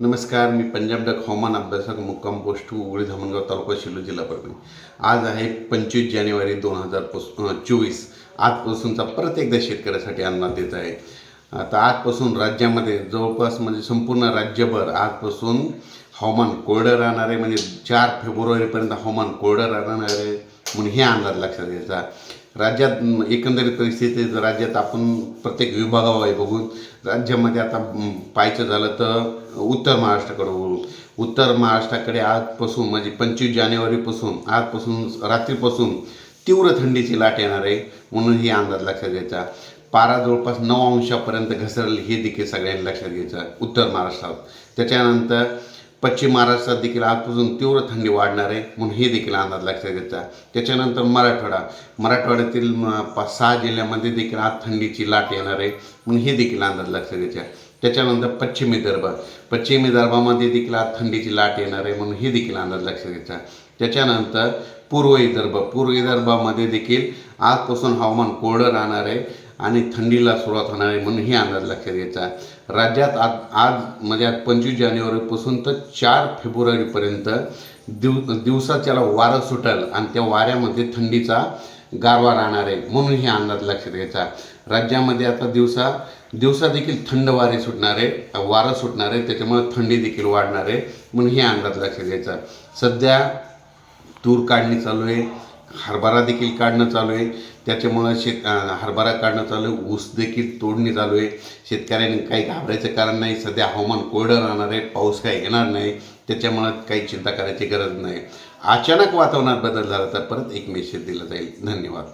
नमस्कार मी पंजाब डक हवामान अभ्यासक मुक्काम पोस्ट उघडी धामणगाव तालुका शिलो जिल्हा परभणी. आज आहे पंचवीस जानेवारी दोन हजार चोवीस. आजपासूनचा परत एकदा शेतकऱ्यासाठी अन्नात येत आहे. आता आजपासून राज्यामध्ये जवळपास म्हणजे संपूर्ण राज्यभर आजपासून हवामान कोरडं राहणार आहे. म्हणजे चार फेब्रुवारीपर्यंत हवामान कोरडं राहणार आहे. म्हणून हे अंदाज लक्षात घ्यायचा. राज्यात एकंदरीत परिस्थिती जर राज्यात आपण प्रत्येक विभागावर बघून राज्यामध्ये आता पाहायचं झालं तर उत्तर महाराष्ट्राकडे वळू. उत्तर महाराष्ट्राकडे आजपासून म्हणजे पंचवीस जानेवारीपासून आजपासून रात्रीपासून तीव्र थंडीची लाट येणार आहे म्हणून ही अंदाज लक्षात घ्यायचा. पारा जवळपास नऊ अंशापर्यंत घसरली हे देखील सगळ्यांनी लक्षात घ्यायचं उत्तर महाराष्ट्रात त्याच्यानंतर पश्चिम महाराष्ट्रात देखील आजपासून तीव्र थंडी वाढणार आहे म्हणून हे देखील अंदाज लक्षात घ्यायचा त्याच्यानंतर मराठवाडा. मराठवाड्यातील पाच सहा जिल्ह्यामध्ये देखील आज थंडीची लाट येणार आहे म्हणून हे देखील अंदाज लक्षात घ्यायचा त्याच्यानंतर पश्चिम विदर्भ. पश्चिम विदर्भामध्ये देखील आज थंडीची लाट येणार आहे म्हणून हे देखील अंदाज लक्षात घ्यायचा त्याच्यानंतर पूर्व विदर्भ. पूर्व विदर्भामध्ये देखील आजपासून हवामान कोरडं राहणार आहे. आणि थंडीला सुरुवात होणार आहे म्हणून हे अंदाज लक्षात घ्यायचा राज्यात आज आज म्हणजे आज पंचवीस जानेवारीपासून तर चार फेब्रुवारीपर्यंत दिव दिवसाच्याला वारं सुटेल आणि त्या वाऱ्यामध्ये थंडीचा गारवा राहणार आहे म्हणून हे अंदाज लक्षात घ्यायचा राज्यामध्ये आता दिवसा दिवसा देखील थंड वारे सुटणार आहे वारं सुटणार आहे त्याच्यामुळे थंडी देखील वाढणार आहे म्हणून हे अंदाज लक्षात घ्यायचा सध्या तूर काढणी चालू आहे. हरभरा देखील काढणं चालू आहे. त्याच्यामुळं शेत हरभरा काढणं चालू आहे. ऊस देखील तोडणी चालू आहे. शेतकऱ्यांनी काही घाबरायचं कारण नाही. सध्या हवामान कोरडं राहणार आहे. पाऊस काही येणार नाही. त्याच्यामुळं काही चिंता करायची गरज नाही. अचानक वातावरणात बदल झाला तर परत एक मेसेज दिला जाईल. धन्यवाद.